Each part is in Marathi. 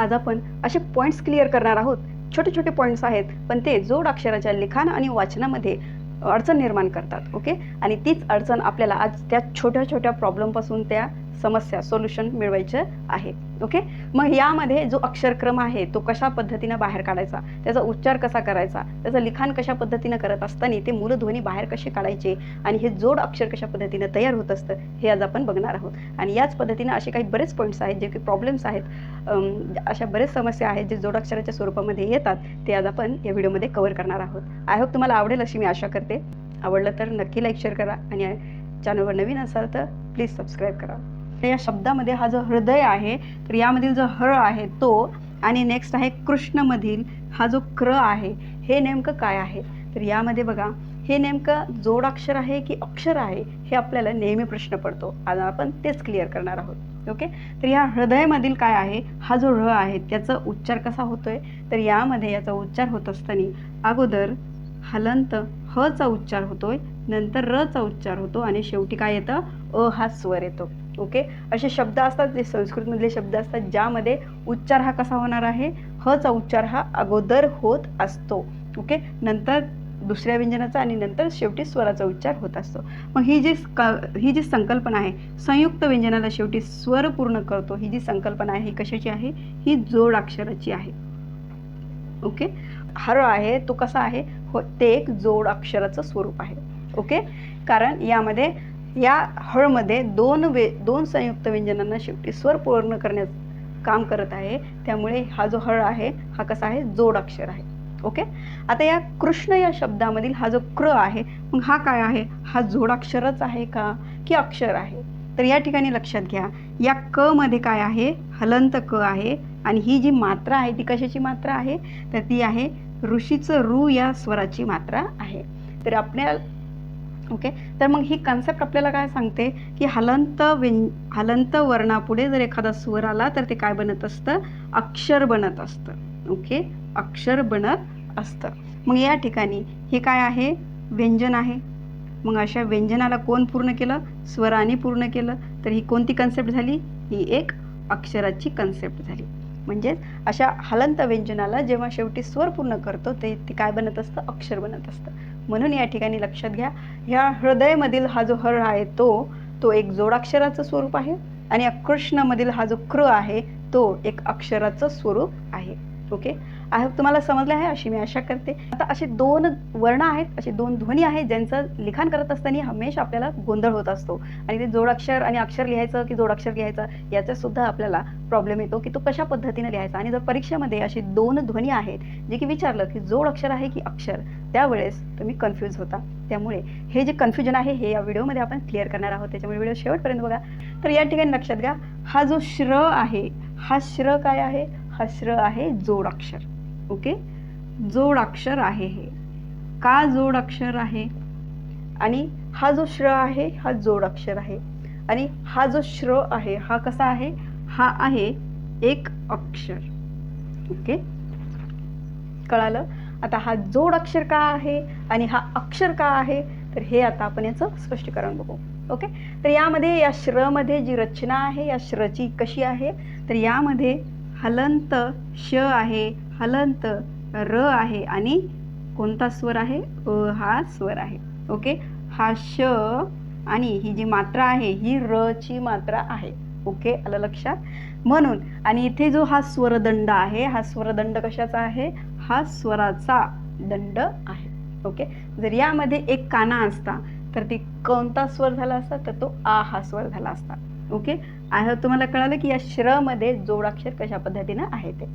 आज आपण असे पॉईंट्स क्लिअर करणार आहोत. छोटे छोटे पॉईंट्स आहेत पण ते जोड अक्षराच्या लिखाण आणि वाचनामध्ये अडचण निर्माण करतात ओके आणि तीच अडचण आपल्याला आज त्या छोट्या छोट्या प्रॉब्लेमपासून त्या समस्या सोल्युशन मिळवायचं आहे. ओके? मग यामध्ये जो अक्षरक्रम आहे तो कशा पद्धतीनं बाहेर काढायचा? त्याचा उच्चार कसा करायचा? त्याचं लिखाण कशा पद्धतीनं करत असताना ते मूलध्वनी बाहेर कसे काढायचे? आणि हे जोड अक्षर कशा पद्धतीनं तयार होत असतं हे आज आपण बघणार आहोत. आणि याच पद्धतीनं असे काही बरेच पॉईंट्स आहेत जे काही प्रॉब्लेम्स आहेत. अशा बरेच समस्या आहेत जे जोड अक्षराच्या स्वरूपामध्ये येतात ते आज आपण या व्हिडिओमध्ये कव्हर करणार आहोत. आय होप तुम्हाला आवडेल अशी मी आशा करते. आवडलं तर नक्की लाईक शेअर करा. आणि चॅनलवर नवीन असाल तर प्लीज सबस्क्राईब करा. तर या शब्दामध्ये हा जो हृदय आहे तर यामधील जो हळ आहे तो आणि नेक्स्ट आहे कृष्णमधील हा जो क्र आहे हे नेमकं काय आहे? तर यामध्ये बघा हे नेमकं जोडाक्षर आहे की अक्षर आहे हे आपल्याला नेहमी प्रश्न पडतो. आज आपण तेच क्लिअर करणार आहोत. ओके तर या हृदयामधील काय आहे? हा जो र आहे त्याचा उच्चार कसा होतोय? तर यामध्ये याचा उच्चार होत असताना अगोदर हलंत ह चा उच्चार होतोय नंतर र चा उच्चार होतो आणि शेवटी काय येतं? अ हा स्वर येतो. ओके? असे शब्द असतात जे संस्कृतमधले शब्द असतात ज्यामध्ये उच्चार हा कसा होणार आहे? ह चा उच्चार हा अगोदर होत असतो. ओके? नंतर दुसऱ्या व्यंजनाचा आणि नंतर शेवटी स्वराचा उच्चार होत असतो. मग ही जी क- ही जी संकल्पना आहे संयुक्त व्यंजनाला शेवटी स्वर पूर्ण करतो. ही जी संकल्पना आहे ही कशाची आहे? ही जोड अक्षराची आहे. ओके? हर आहे तो कसा आहे? हो ते एक जोड अक्षराचं स्वरूप आहे. ओके? कारण यामध्ये या हळमध्ये दोन वे दोन संयुक्त व्यंजनांना शेवटी स्वर पूर्ण करण्यास काम करत आहे. त्यामुळे हा जो हळ आहे हा कसा आहे? जोड अक्षर आहे. ओके? आता या कृष्ण या शब्दामधील हा जो क्र आहे मग हा काय आहे? हा जोडाक्षरच आहे का? की अक्षर आहे? तर या ठिकाणी लक्षात घ्या. या क मध्ये काय आहे? हलंत क आहे. आणि ही जी मात्रा आहे ती कशाची मात्रा आहे? तर ती आहे ऋषीचं रू या स्वराची मात्रा आहे. तर आपल्या ओके? तर मग ही कन्सेप्ट आपल्याला काय सांगते? की हलंत व्यं हलंत वर्णापुढे जर एखादा स्वर आला तर ते काय बनत असतं? अक्षर बनत असतं. ओके? अक्षर बनत असतं. मग या ठिकाणी हे काय आहे? व्यंजन आहे. मग अशा व्यंजनाला कोण पूर्ण केलं? स्वराने पूर्ण केलं. तर ही कोणती कन्सेप्ट झाली? ही एक अक्षराची कन्सेप्ट झाली. म्हणजेच अशा हलंत व्यंजनाला जेव्हा शेवटी स्वर पूर्ण करतो ते ते काय बनत असतं? अक्षर बनत असतं. म्हणून या ठिकाणी लक्षात घ्या. ह्या हृदयमधील हा जो हर आहे तो तो एक जोडाक्षराचं स्वरूप आहे आणि या हा जो क्र आहे तो एक अक्षराचं स्वरूप आहे. ओके? आय होप तुम्हाला समजलं आहे अशी मी आशा करते. आता असे दोन वर्ण आहेत असे दोन ध्वनी आहेत ज्यांचं लिखाण करत असताना हमेशा आपल्याला गोंधळ होत असतो. आणि ते जोडाक्षर आणि अक्षर लिहायचं की जोडाक्षर लिहायचं याचा सुद्धा आपल्याला प्रॉब्लेम येतो की तो कशा पद्धतीने लिहायचा. आणि जर परीक्षेमध्ये असे दोन ध्वनी आहेत जे की विचारलं की जोड अक्षर आहे की अक्षर त्यावेळेस तुम्ही कन्फ्यूज होता. त्यामुळे हे जे कन्फ्युजन आहे हे या व्हिडिओमध्ये आपण क्लिअर करणार आहोत. त्याच्यामुळे व्हिडिओ शेवटपर्यंत बघा. तर या ठिकाणी लक्षात घ्या हा जो श्र आहे हा श्र काय आहे? हा श्र आहे जोड अक्षर. ओके? जोड अक्षर आहे हे. का जोड अक्षर आहे? आणि हा जो श्र आहे हा जोड अक्षर आहे. आणि हा जो श्र आहे हा कसा आहे? हा आहे एक अक्षर. ओके? कळालं? आता हा जोड अक्षर का आहे आणि हा अक्षर का आहे? तर हे आता आपण याचं स्पष्टीकरण बघू. ओके? तर यामध्ये या श्रमध्ये जी रचना आहे या श्रची कशी आहे? तर यामध्ये हलंत श आहे. हलंत र आहे आणि कोणता स्वर आहे? अ हा स्वर आहे. ओके? हा श आणि ही जी मात्रा आहे ही र ची मात्रा आहे. ओके? आलं लक्षात? म्हणून आणि इथे जो हा स्वरदंड आहे हा स्वरदंड कशाचा आहे? हा स्वराचा दंड आहे. ओके? जर यामध्ये एक काना असता तर ती कोणता स्वर झाला असता? तर तो आ हा स्वर झाला असता. ओके? आहे तुम्हाला कळालं की या श्रमध्ये जोडाक्षर कशा पद्धतीनं आहे ते?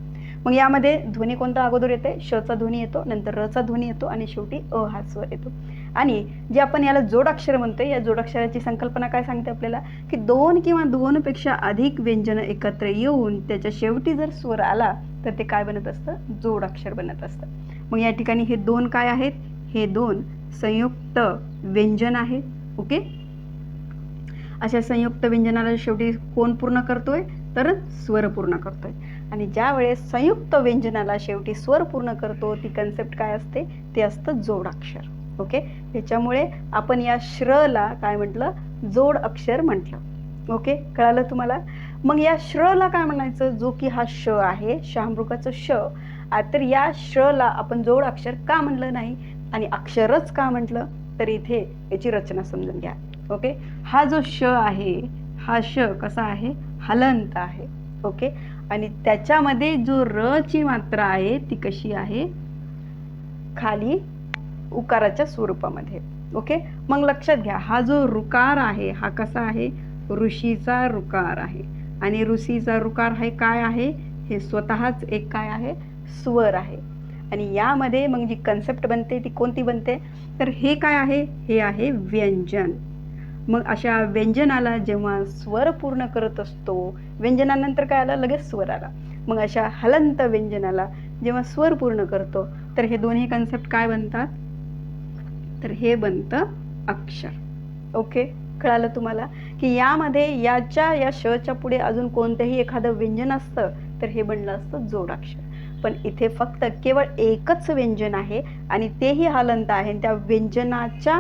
मग यामध्ये ध्वनी कोणता अगोदर येते? शचा ध्वनी येतो नंतर रचा ध्वनी येतो आणि शेवटी अ हा स्वर येतो. आणि जे आपण याला जोडाक्षर म्हणतो या जोडाक्षराची संकल्पना काय सांगते आपल्याला? की दोन किंवा दोनपेक्षा अधिक व्यंजन एकत्र येऊन त्याच्या शेवटी जर स्वर आला तर ते काय बनत असतं? जोडाक्षर बनत असतं. मग या ठिकाणी हे दोन काय आहेत? हे दोन संयुक्त व्यंजन आहेत. ओके? अशा संयुक्त व्यंजनाला शेवटी कोण पूर्ण करतोय? तर स्वर पूर्ण करतोय. आणि ज्या वेळेस संयुक्त व्यंजनाला शेवटी स्वर पूर्ण करतो ती कन्सेप्ट काय असते? ते असतं जोडाक्षर. ओके त्याच्यामुळे आपण या श्रला काय म्हटलं? जोड अक्षर म्हटलं. ओके कळालं तुम्हाला? मग या श्रला काय म्हणायचं? जो की हा श आहे शहामृगाचं श. तर या श्रला आपण जोड अक्षर का म्हणलं नाही? आणि अक्षरच का म्हटलं? तर इथे याची रचना समजून घ्या. ओके हा जो श आहे हा श कसा आहे? हलंत आहे. ओके आणि त्याच्यामध्ये जो र ची मात्रा आहे ती कशी आहे? खाली उकाराच्या स्वरूपामध्ये. ओके मग लक्षात घ्या हा जो रुकार आहे हा कसा आहे? ऋषीचा रुकार आहे. आणि ऋषीचा रुकार हे काय आहे? हे स्वतःच एक काय आहे? स्वर आहे. आणि यामध्ये मग जी कन्सेप्ट बनते ती कोणती बनते? तर हे काय आहे? हे आहे व्यंजन. मग अशा व्यंजनाला जेव्हा स्वर पूर्ण करत असतो व्यंजनानंतर काय आलं? लगेच स्वर आला. मग अशा हलंत व्यंजनाला जेव्हा स्वर पूर्ण करतो तर हे दोन्ही कन्सेप्ट काय बनतात? तर हे बनतं अक्षर. ओके कळालं तुम्हाला? की यामध्ये याच्या या शच्या पुढे अजून कोणतंही एखादं व्यंजन असतं तर हे बनलं असतं जोडाक्षर. पण इथे फक्त केवळ एकच व्यंजन आहे आणि तेही हलंत आहे आणि त्या व्यंजनाच्या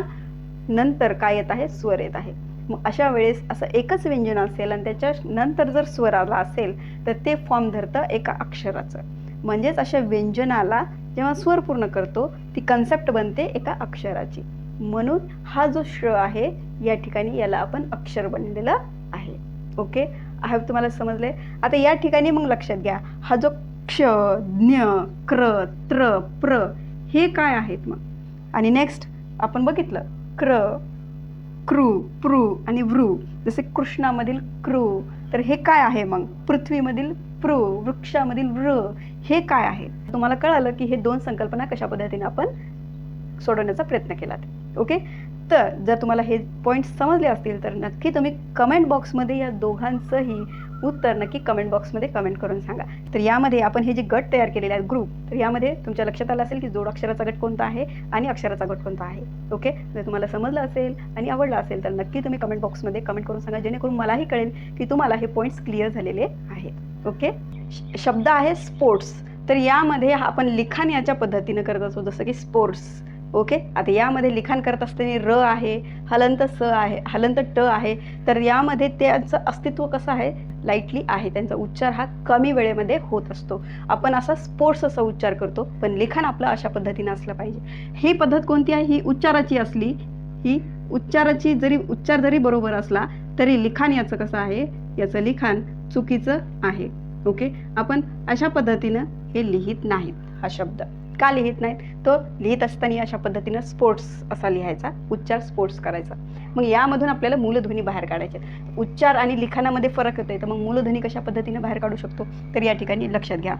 नंतर काय येत आहे? स्वर येत आहे. मग अशा वेळेस असं एकच व्यंजन असेल आणि त्याच्या नंतर जर स्वर आला असेल तर ते फॉर्म धरतं एका अक्षराचं. म्हणजेच अशा व्यंजनाला जेव्हा स्वर पूर्ण करतो ती कन्सेप्ट बनते एका अक्षराची. म्हणून हा जो श आहे या ठिकाणी याला आपण अक्षर बनलेलं आहे. ओके? आहे तुम्हाला समजले आता या ठिकाणी मग लक्षात घ्या. हा जो क्ष ज्ञ क्र त्र प्र हे काय आहेत मग? आणि नेक्स्ट आपण बघितलं. क्र क्रू प्रू आणि व्रू. जसे कृष्णामधील क्रू तर हे काय आहे मग? पृथ्वीमधील प्रू वृक्षामधील वृ हे काय आहे? तुम्हाला कळालं की हे दोन संकल्पना कशा पद्धतीने आपण सोडवण्याचा प्रयत्न केला ओके तर जर तुम्हाला हे पॉईंट समजले असतील तर नक्की तुम्ही कमेंट बॉक्समध्ये या दोघांचंही उत्तर नक्की कमेंट बॉक्समध्ये कमेंट करून सांगा. तर यामध्ये आपण हे जे गट तयार केलेले आहेत ग्रुप तर यामध्ये तुमच्या लक्षात आलं असेल की जोड अक्षराचा गट कोणता आहे आणि अक्षराचा गट कोणता आहे. ओके जर तुम्हाला समजलं असेल आणि आवडलं असेल तर नक्की तुम्ही कमेंट बॉक्समध्ये कमेंट करून सांगा जेणेकरून मलाही कळेल की तुम्हाला हे पॉईंट्स क्लिअर झालेले आहेत. ओके शब्द आहे स्पोर्ट्स तर यामध्ये हा आपण लिखाण याच्या पद्धतीनं करत असतो जसं की स्पोर्ट्स ओके? आता यामध्ये लिखाण करत असताना र आहे हलंत स आहे हलंत ट आहे. तर यामध्ये त्यांचं अस्तित्व कसं आहे? लाईटली आहे. त्यांचा उच्चार हा कमी वेळेमध्ये होत असतो. आपण असा स्पोर्ट्स असा उच्चार करतो पण लिखाण आपलं अशा पद्धतीनं असलं पाहिजे. ही पद्धत कोणती आहे? ही उच्चाराची असली ही उच्चाराची जरी उच्चार जरी बरोबर असला तरी लिखाण याचं कसं आहे? याचं लिखाण चुकीचं आहे. ओके? आपण अशा पद्धतीनं हे लिहित नाहीत हा शब्द. का लिहित नाहीत. तो लिहित असताना अशा पद्धतीनं स्पोर्ट्स असा लिहायचा उच्चार स्पोर्ट्स करायचा. मग यामधून आपल्याला मूलध्वनी बाहेर काढायचे. उच्चार आणि लिखाणामध्ये फरक येतोय. तर मग मूलध्वनी कशा पद्धतीने बाहेर काढू शकतो? तर या ठिकाणी लक्षात घ्या.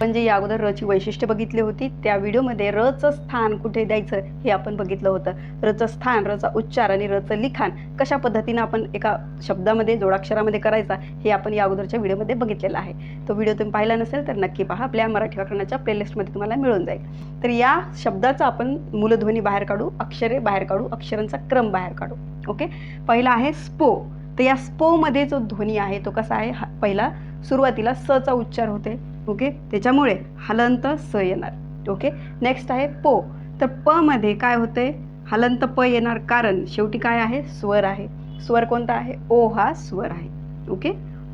पण जे या अगोदर रची वैशिष्ट्य बघितली होती. त्या व्हिडिओमध्ये रचं स्थान कुठे द्यायचं हे आपण बघितलं होतं. रचं स्थान रचा उच्चार आणि रचं लिखाण कशा पद्धतीनं आपण एका शब्दामध्ये जोडाक्षरामध्ये करायचा हे आपण या अगोदरच्या व्हिडिओमध्ये बघितलेलं आहे. तो व्हिडिओ तुम्ही पाहिला नसेल तर नक्की पहा. आपल्या मराठी व्याकरणाच्या प्लेलिस्टमध्ये तुम्हाला मिळून जाईल. तर या शब्दाचा आपण मूलध्वनी बाहेर काढू अक्षरे बाहेर काढू अक्षरांचा क्रम बाहेर काढू. ओके? पहिला आहे स्पो. तर या स्पोमध्ये जो ध्वनी आहे तो कसा आहे? हा पहिला सुरुवातीला सचा उच्चार होते. ओके? त्याच्यामुळे हलंत स येणार. ओके? नेक्स्ट आहे पो. तर प मध्ये काय होते? हलंत प येणार कारण शेवटी काय आहे? स्वर आहे. स्वर कोणता आहे? ओ हा स्वर आहे. ओके?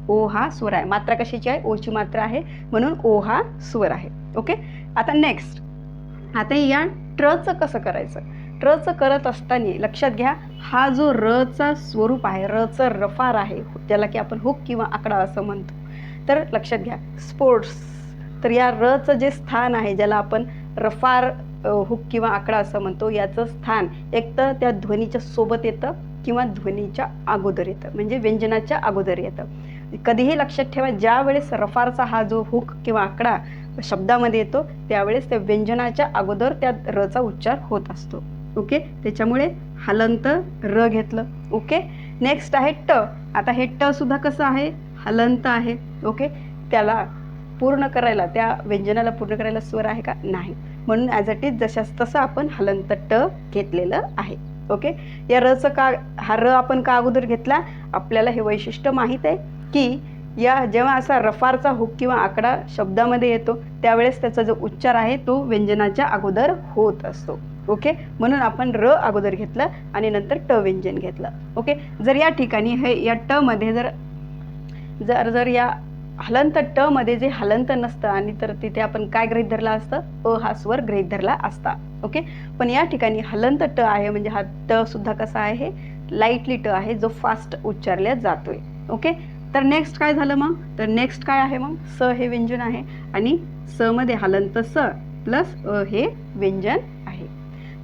ओ हा स्वर आहे. मात्रा कशाची आहे? ओची मात्रा आहे. म्हणून ओ हा स्वर आहे. ओके? आता नेक्स्ट आता या ट्रचं कसं करायचं? ट्रचं करत असताना लक्षात घ्या हा जो रचा स्वरूप आहे रचं रफार आहे ज्याला की आपण हुक किंवा आकडा असं म्हणतो. तर लक्षात घ्या स्पोर्ट्स. तर या रचं जे स्थान आहे ज्याला आपण रफार हुक किंवा आकडा असं म्हणतो याचं स्थान एक तर त्या ध्वनीच्या सोबत येतं किंवा ध्वनीच्या अगोदर येतं म्हणजे व्यंजनाच्या अगोदर येतं. कधीही लक्षात ठेवा ज्या वेळेस रफारचा हा जो हुक किंवा आकडा शब्दामध्ये येतो त्यावेळेस त्या व्यंजनाच्या अगोदर त्या रचा उच्चार होत असतो. ओके? त्याच्यामुळे हलंत र घेतलं. ओके? नेक्स्ट आहे ट. आता हे ट सुद्धा कसं आहे? हलंत आहे. ओके? त्याला पूर्ण करायला त्या व्यंजनाला पूर्ण करायला स्वर आहे का? नाही. म्हणून ॲज अट इज जशास तसं आपण हलंत ट घेतलेलं आहे. ओके या रचं का हा र आपण का अगोदर घेतला? आपल्याला हे वैशिष्ट्य माहीत आहे की या जेव्हा असा रफारचा हुक किंवा आकडा शब्दामध्ये येतो त्यावेळेस त्याचा जो उच्चार आहे तो व्यंजनाच्या अगोदर होत असतो. ओके म्हणून आपण र अगोदर घेतलं आणि नंतर ट व्यंजन घेतलं. ओके जर या ठिकाणी हे या टमध्ये जर जर जर या हलंत ट मध्ये जे हलंत नसतं आणि तर तिथे आपण काय गृहीत धरला असतं? अ हा स्वर गृहीत धरला असता. ओके? पण या ठिकाणी हलंत ट आहे म्हणजे हा ट सुद्धा कसा आहे? लाईटली ट आहे जो फास्ट उच्चारल्या जातोय. ओके? तर नेक्स्ट काय झालं मग? तर नेक्स्ट काय आहे मग? स हे व्यंजन आहे आणि स मध्ये हलंत स प्लस अ हे व्यंजन आहे.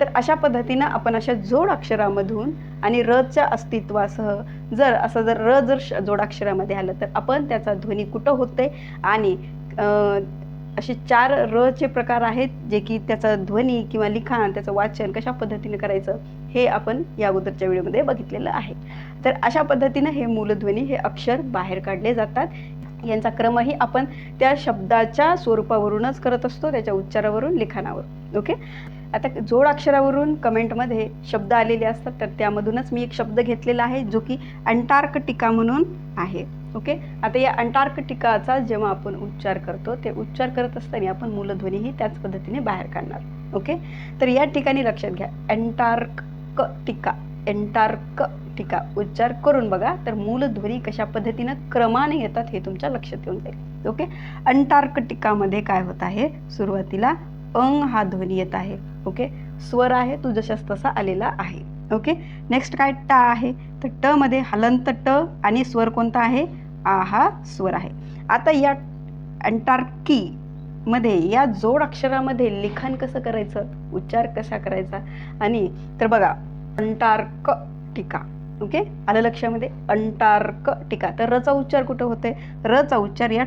तर अशा पद्धतीनं आपण अशा जोड अक्षरामधून आणि रच्या अस्तित्वासह जर असं जर र जर श- जोडाक्षरामध्ये आलं तर आपण त्याचा ध्वनी कुठं होते आणि असे चार र चे प्रकार आहेत जे की त्याचा ध्वनी किंवा लिखाण त्याचं वाचन कशा पद्धतीने करायचं हे आपण या अगोदरच्या व्हिडिओमध्ये बघितलेलं आहे. तर अशा पद्धतीनं हे मूलध्वनी हे अक्षर बाहेर काढले जातात. यांचा क्रमही आपण त्या शब्दाच्या स्वरूपावरूनच करत असतो त्याच्या उच्चारावरून लिखाणावर ओके? आता जोड अक्षरावरून कमेंटमध्ये शब्द आलेले असतात तर त्यामधूनच मी एक शब्द घेतलेला आहे जो की अंटार्कटिका म्हणून आहे. ओके? आता या अंटार्कटिकाचा जेव्हा आपण उच्चार करतो ते उच्चार करत असताना आपण मूलध्वनीही त्याच पद्धतीने बाहेर काढणार. ओके? तर या ठिकाणी लक्षात घ्या एंटार्कटिका एंटार्कटिका उच्चार करून बघा तर मूलध्वनी कशा पद्धतीनं क्रमाने येतात हे तुमच्या लक्षात येऊन जाईल. ओके? अंटार्कटिकामध्ये काय होत आहे? सुरुवातीला अंग हा ध्वनी येत आहे ओके? स्वर आहे तू जशास तसा आलेला आहे ओके? नेक्स्ट काय टा आहे? तर ट मध्ये हलंत ट आणि स्वर कोणता आहे? आ हा स्वर आहे. आता या अंटार्की मध्ये या जोड अक्षरामध्ये लिखाण कसं करायचं? उच्चार कसा करायचा? आणि तर बघा अंटार्क टीका ओके? आलं लक्षामध्ये? अंटार्क टीका तर रचा उच्चार कुठं होते रचा उच्चार या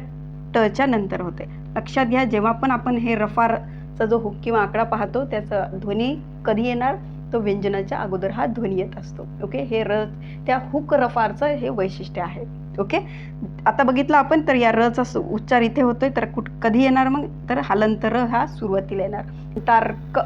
टच्या नंतर होते लक्षात घ्या जेव्हा पण आपण हे रफार चा जो हुक किंवा आकडा पाहतो त्याचा ध्वनी कधी येणार? तो व्यंजनाच्या अगोदर हा ध्वनी येत असतो. ओके? हे र त्या हुक रफारचं हे वैशिष्ट्य आहे. ओके? आता बघितलं आपण तर या रचा उच्चार इथे होतोय तर कुठ कधी येणार मग? तर हलंत र हा सुरुवातीला येणार. तार्क.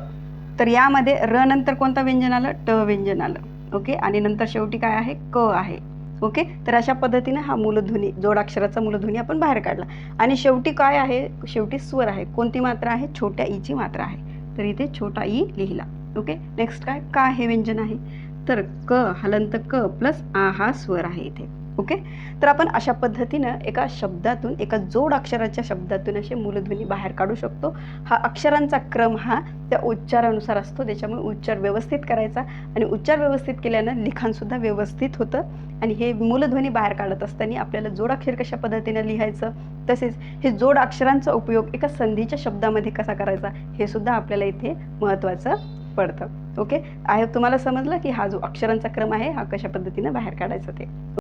तर यामध्ये र नंतर कोणतं व्यंजन आलं? ट व्यंजन आलं. ओके? आणि नंतर शेवटी काय आहे? क आहे. ओके? तर अशा पद्धतीने हा मूलध्वनी जोडाक्षराचा मूलध्वनी आपण बाहेर काढला. आणि शेवटी काय आहे? शेवटी स्वर आहे. कोणती मात्रा आहे? छोट्या ईची मात्रा आहे. तर इथे छोटा ई लिहिला. ओके? नेक्स्ट काय? का हे व्यंजन आहे? तर क हलंत क प्लस आ हा स्वर आहे इथे. ओके? तर आपण अशा पद्धतीनं एका शब्दातून एका जोड अक्षराच्या शब्दातून असे मूलध्वनी बाहेर काढू शकतो. हा अक्षरांचा क्रम हा त्या उच्चारानुसार असतो त्याच्यामुळे उच्चार व्यवस्थित करायचा आणि उच्चार व्यवस्थित केल्यानं लिखाणसुद्धा व्यवस्थित होतं. आणि हे मूलध्वनी बाहेर काढत असताना आपल्याला जोडाक्षर कशा पद्धतीनं लिहायचं तसेच हे जोड अक्षरांचा उपयोग एका संधीच्या शब्दामध्ये कसा करायचा हे सुद्धा आपल्याला इथे महत्त्वाचं पडतं. ओके? आहे तुम्हाला समजलं की हा जो अक्षरांचा क्रम आहे हा कशा पद्धतीनं बाहेर काढायचा ते?